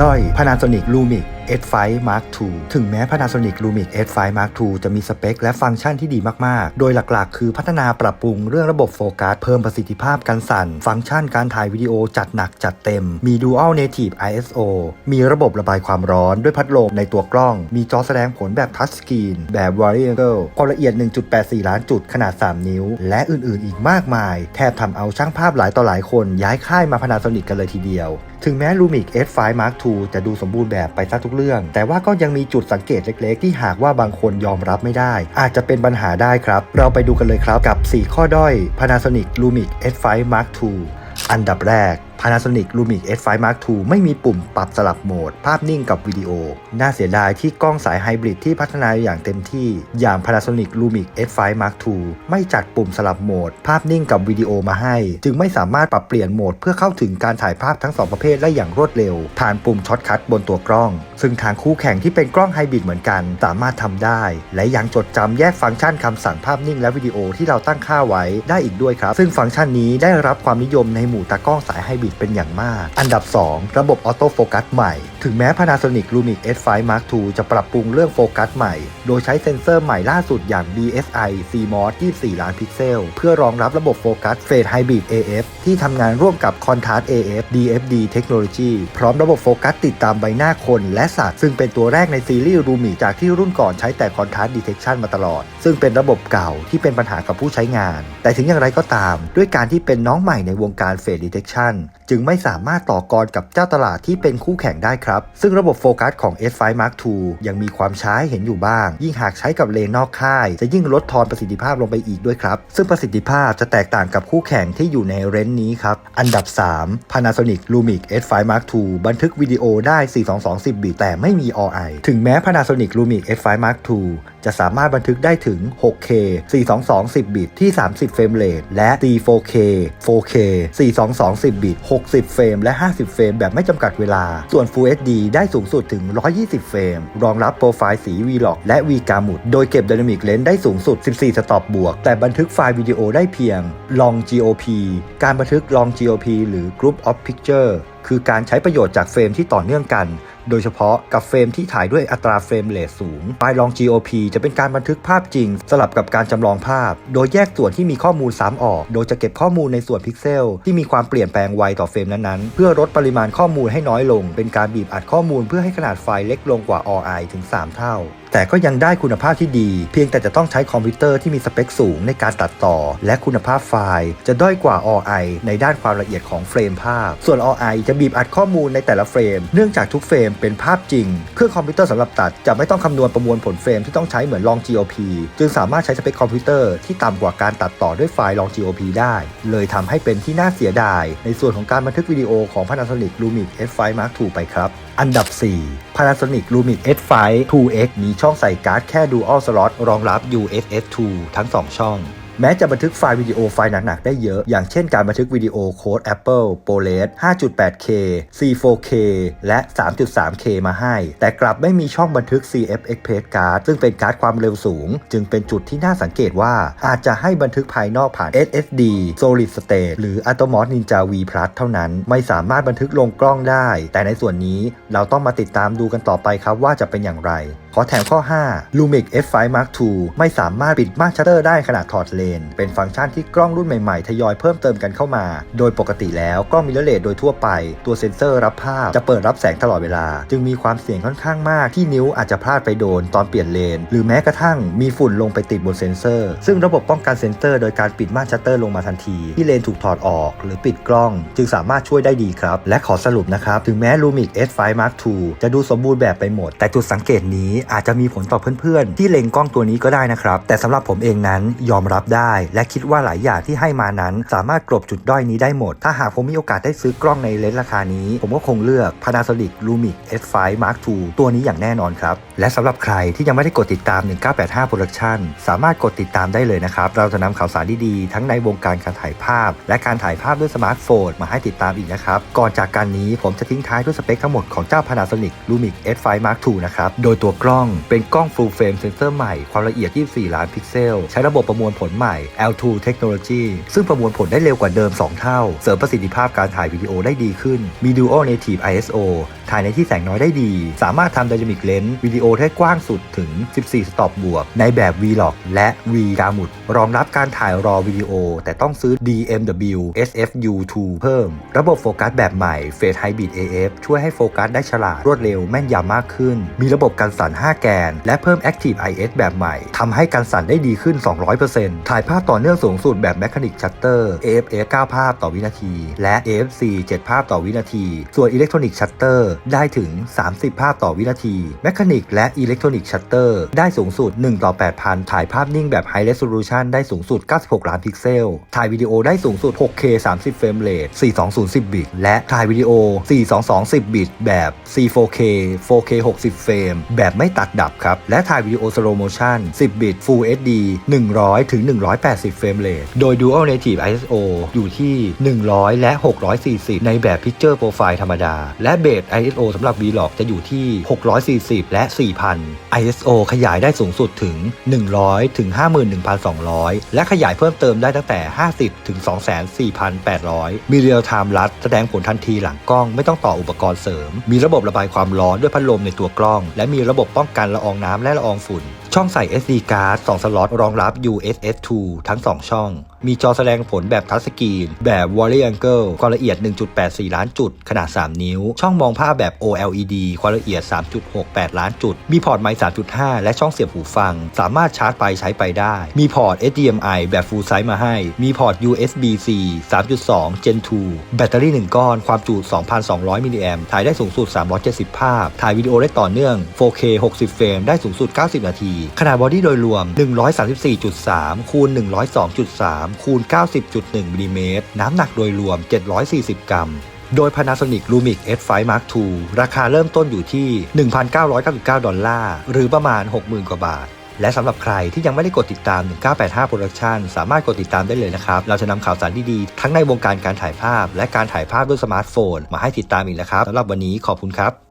ด้อย Panasonic Lumix S5 Mark II ถึงแม้ Panasonic Lumix S5 Mark II จะมีสเปคและฟังก์ชันที่ดีมาก ๆ โดยหลัก ๆ คือพัฒนาปรับปรุงเรื่องระบบโฟกัส เพิ่มประสิทธิภาพการสั่น ฟังก์ชันการถ่ายวิดีโอจัดหนักจัดเต็ม มี Dual Native ISO มีระบบระบายความร้อนด้วยพัดลมในตัวกล้อง มีจอแสดงผลแบบทัชสกรีน แบบ Variable ความละเอียด 1.84 ล้านจุดขนาด 3 นิ้ว และอื่น ๆ อีกมากมาย แทบทำเอาช่างภาพหลายต่อหลายคนย้ายค่ายมา Panasonic กันเลยทีเดียว ถึงแม้ Lumix S5 Mark II จะดูสมบูรณ์แบบไปซะทุกเรื่องแต่ว่าก็ยังมีจุดสังเกตเล็ก ๆ ที่หากว่าบางคนยอมรับไม่ได้ อาจจะเป็นปัญหาได้ครับ เราไปดูกันเลยครับกับ 4 ข้อด้อย Panasonic Lumix S5 Mark II อันดับแรก Panasonic Lumix S5 Mark II ไม่มีปุ่มปรับสลับโหมด ภาพนิ่งกับวิดีโอ น่าเสียดายที่กล้องสายไฮบริดที่พัฒนาอย่างเต็มที่ อย่าง Panasonic Lumix S5 Mark II ไม่จัดปุ่มสลับโหมด ภาพนิ่งกับวิดีโอมาให้ จึงไม่สามารถปรับเปลี่ยนโหมดเพื่อเข้าถึงการถ่ายภาพทั้งสองประเภทได้อย่างรวดเร็ว ผ่านปุ่มช็อตคัทบนตัวกล้อง ซึ่งทางคู่แข่งที่เป็นกล้องไฮบริดเหมือนกัน สามารถทำได้ และยังจดจำแยกฟังก์ชันคำสั่งภาพนิ่งและวิดีโอที่เราตั้งค่าไว้ได้อีกด้วยครับ ซึ่งฟังก์ชันนี้ได้รับความนิยมในหมู่ตากล้องสายไฮบริดเป็นอย่างมาก อันดับ 2 ระบบออโต้โฟกัสใหม่ ถึงแม้ Panasonic Lumix S5 Mark II จะปรับปรุงเรื่องโฟกัสใหม่ โดยใช้เซ็นเซอร์ใหม่ล่าสุดอย่าง DSI CMOS 24 ล้านพิกเซล เพื่อรองรับระบบโฟกัสเฟสไฮบริด AF ที่ทำงานร่วมกับ Contrast AF DFD Technology พร้อมระบบโฟกัสติดตามใบหน้าคนและสัตว์ซึ่งเป็นตัวแรกในซีรีส์ Lumix จากที่รุ่นก่อนใช้แต่ Contrast Detection มาตลอด ซึ่งเป็นระบบเก่าที่เป็นปัญหากับผู้ใช้งาน แต่ถึงอย่างไรก็ตาม ด้วยการที่เป็นน้องใหม่ในวงการ Face Detection จึงไม่สามารถต่อกรกับเจ้าตลาดที่เป็นคู่แข่งได้ครับ ซึ่งระบบโฟกัสของ S5 Mark II ยังมีความช้าให้เห็นอยู่บ้าง ยิ่งหากใช้กับเลนนอกค่าย จะยิ่งลดทอนประสิทธิภาพลงไปอีกด้วยครับ ซึ่งประสิทธิภาพจะแตกต่างกับคู่แข่งที่อยู่ในเรนจ์นี้ครับ อันดับ 3 Panasonic Lumix S5 Mark II บันทึกวิดีโอได้ 4220บิตแต่ไม่มี OI ถึงแม้ Panasonic Lumix S5 Mark II จะสามารถบันทึกได้ถึง 6K 42210 บิตที่ 30 เฟรมเรทและ 4K 4K 42210 บิต 60 เฟรม และ 50 เฟรม แบบไม่จำกัดเวลา ส่วน Full HD ได้สูงสุดถึง 120 เฟรม รองรับโปรไฟล์สี Vlog และ V g a m u t โดยเก็บ Dynamic Range ได้สูงสุด 14 สต็อปบวก แต่บันทึกไฟล์วิดีโอได้เพียง Long GOP การบันทึก Long GOP หรือ Group of Picture คือการใช้ประโยชน์จากเฟรมที่ต่อเนื่องกัน โดยเฉพาะกับเฟรมที่ถ่ายด้วยอัตราเฟรมเรทสูงไฟล์ลอง GOP จะเป็นการบันทึกภาพจริง สลับกับการจำลองภาพ โดยแยกส่วนที่มีข้อมูลซ้ำออก โดยจะเก็บข้อมูลในส่วนพิกเซล ที่มีความเปลี่ยนแปลงไวต่อเฟรมนั้นๆ เพื่อลดปริมาณข้อมูลให้น้อยลง เป็นการบีบอัดข้อมูลเพื่อให้ขนาดไฟล์เล็กลงกว่า RI ถึง 3 เท่า แต่ก็ยังได้คุณภาพที่ดี เพียงแต่จะต้องใช้คอมพิวเตอร์ที่มีสเปคสูงในการตัดต่อ และคุณภาพไฟล์ จะด้อยกว่า RI ในด้านความละเอียดของเฟรมภาพ ส่วน RI จะบีบอัดข้อมูลในแต่ละเฟรม เนื่องจากทุกเฟรมเป็นภาพจริง เครื่องคอมพิวเตอร์สำหรับตัดจะไม่ต้องคำนวณประมวลผลเฟรมที่ต้องใช้เหมือนลอง GOP จึงสามารถใช้สเปคคอมพิวเตอร์ที่ต่ำกว่าการตัดต่อด้วยไฟล์ลอง GOP ได้ เลยทำให้เป็นที่น่าเสียดาย ในส่วนของการบันทึกวิดีโอของ Panasonic Lumix S5 Mark II ไปครับ อันดับ 4 Panasonic Lumix S5 2X มีช่องใส่การ์ดแค่ Dual Slot รองรับ USS 2 ทั้ง 2 ช่อง แม้จะบันทึกไฟล์วิดีโอไฟล์หนักๆ ได้เยอะ อย่างเช่นการบันทึกวิดีโอโค้ด Apple ProRes 5.8K C4K และ 3.3K มาให้ แต่กลับไม่มีช่องบันทึก CF Express Card ซึ่งเป็นการ์ดความเร็วสูง จึงเป็นจุดที่น่าสังเกตว่าอาจจะให้บันทึกภายนอกผ่าน SSD Solid State หรือ Atomos Ninja V Plus เท่านั้น ไม่สามารถบันทึกลงกล้องได้ แต่ในส่วนนี้เราต้องมาติดตามดูกันต่อไปครับว่าจะเป็นอย่างไร ขอแถมข้อ 5 Lumix F5 Mark II ไม่สามารถปิดม่านชัตเตอร์ได้ขณะถอดเลนเป็นฟังก์ชันที่กล้องรุ่นใหม่ๆ ทยอยเพิ่มเติมกันเข้ามา โดยปกติแล้วกล้องมิเรอร์เลสโดยทั่วไป ตัวเซ็นเซอร์รับภาพจะเปิดรับแสงตลอดเวลา จึงมีความเสี่ยงค่อนข้างมากที่นิ้วอาจจะพลาดไปโดนตอนเปลี่ยนเลน หรือแม้กระทั่งมีฝุ่นลงไปติดบนเซ็นเซอร์ ซึ่งระบบป้องกันเซ็นเซอร์ โดยการปิดม่านชัตเตอร์ลงมาทันที ที่เลนถูกถอดออก หรือปิดกล้อง จึงสามารถช่วยได้ดีครับ และขอสรุปนะครับถึงแม้ Lumix S5 Mark II จะดูสมบูรณ์แบบไปหมด แต่จุดสังเกตนี้อาจจะมีผลต่อเพื่อนๆ ที่เล็งกล้องตัวนี้ก็ได้นะครับแต่สำหรับผมเองนั้นยอมรับได้และคิดว่าหลายอย่างที่ให้มานั้น สามารถกลบจุดด้อยนี้ได้หมด ถ้าหากผมมีโอกาสได้ซื้อกล้องในเลนส์ราคานี้ ผมก็คงเลือก Panasonic Lumix S5 Mark II ตัวนี้อย่างแน่นอนครับ และสำหรับใครที่ยังไม่ได้กดติดตาม 1985 Production สามารถกดติดตามได้เลยนะครับ เราจะนำข่าวสารดีๆ ทั้งในวงการการถ่ายภาพ และการถ่ายภาพด้วยสมาร์ทโฟนมาให้ติดตามอีกนะครับ ก่อนจากการนี้ผมจะทิ้งท้ายด้วยสเปคทั้งหมดของเจ้า Panasonic Lumix S5 Mark II นะครับ โดยตัวกล้องเป็นกล้อง Full Frame Sensor ใหม่ ความละเอียด 24 ล้านพิกเซล ใช้ระบบประมวลผลใหม่ L2 Technology ซึ่งประมวลผลได้เร็วกว่าเดิม 2 เท่า เสริมประสิทธิภาพการถ่ายวิดีโอได้ดีขึ้น มี Dual Native ISO ถ่ายในที่แสงน้อยได้ดี สามารถทำ Dynamic Lens วิดีโอได้กว้างสุดถึง 14 สต็อปบวก ในแบบ Vlog และ V กามุดรองรับการถ่ายรอวิดีโอ แต่ต้องซื้อ DMW SFU2 เพิ่ม ระบบโฟกัสแบบใหม่ Phase Hybrid AF ช่วยให้โฟกัสได้ฉลาดรวดเร็วแม่นยำมากขึ้น มีระบบการสั่น 5 แกน และเพิ่ม Active IS แบบใหม่ทำให้การสั่นได้ดีขึ้น 200%ถ่ายภาพต่อเนื่องสูงสุดแบบ Mechanic Shutter AFS 9 ภาพต่อวินาที และ AFC 7 ภาพต่อวินาที ส่วน Electronic Shutter ได้ถึง 30 ภาพต่อวินาที Mechanic และ Electronic Shutter ได้สูงสุด 1 ต่อ 8,000 ถ่ายภาพนิ่งแบบ High Resolution ได้สูงสุด 96 ล้านพิกเซล ถ่ายวิดีโอได้สูงสุด 6K 30 เฟรมเรท420บิต และถ่ายวิดีโอ 422บิต แบบ C4K 4K 60 เฟรม แบบไม่ตัดดับครับ และถ่ายวิดีโอ Slow Motion 10 บิต Full HD 100ถึง180 เฟรมเรทโดย Dual Native ISO อยู่ที่ 100 และ 640 ในแบบ Picture Profile ธรรมดา และเบส ISO สำหรับ Vlog จะอยู่ที่ 640 และ 4,000 ISO ขยายได้สูงสุดถึง 100 ถึง 51,200 และขยายเพิ่มเติมได้ตั้งแต่ 50 ถึง 24,800 มี Real Time รัดแสดงผลทันทีหลังกล้องไม่ต้องต่ออุปกรณ์เสริม มีระบบระบายความร้อนด้วยพัดลมในตัวกล้อง และมีระบบป้องกันละอองน้ำและละอองฝุ่นช่องใส่ SD card 2 สล็อตรองรับ USS 2 ทั้ง 2 ช่องมีจอแสดงผลแบบทัชสกรีน แบบ Wally Angle ความละเอียด 1.84 ล้านจุด ขนาด 3 นิ้ว ช่องมองภาพแบบ OLED ความละเอียด 3.68 ล้านจุด มีพอร์ตไมค์3.5 และช่องเสียบหูฟัง สามารถชาร์จไปใช้ไปได้ มีพอร์ต HDMI แบบ Full Size มาให้ มีพอร์ต USB-C 3.2 Gen 2 แบตเตอรี่ 1 ก้อน ความจุ 2,200 มิลลิแอมถ่ายได้สูงสุด 370 ภาพ ถ่ายวิดีโอได้ต่อเนื่อง 4K 60 เฟรม ได้สูงสุด 90 นาที ขนาดบอดี้โดยรวม 134.3 คูณ 102.3คูณ90.1มิลลิเมตรน้ำหนักโดยรวม 740 กรัม โดย Panasonic Lumix S5 Mark II ราคาเริ่มต้นอยู่ที่ 1,999 ดอลลาร์ หรือประมาณ 60,000 กว่าบาทและสำหรับใครที่ยังไม่ได้กดติดตาม 1985 Production สามารถกดติดตามได้เลยนะครับ เราจะนำข่าวสารดีๆ ทั้งในวงการการถ่ายภาพ และการถ่ายภาพด้วยสมาร์ทโฟน มาให้ติดตามอีกแล้วครับสำหรับวันนี้ขอบคุณครับ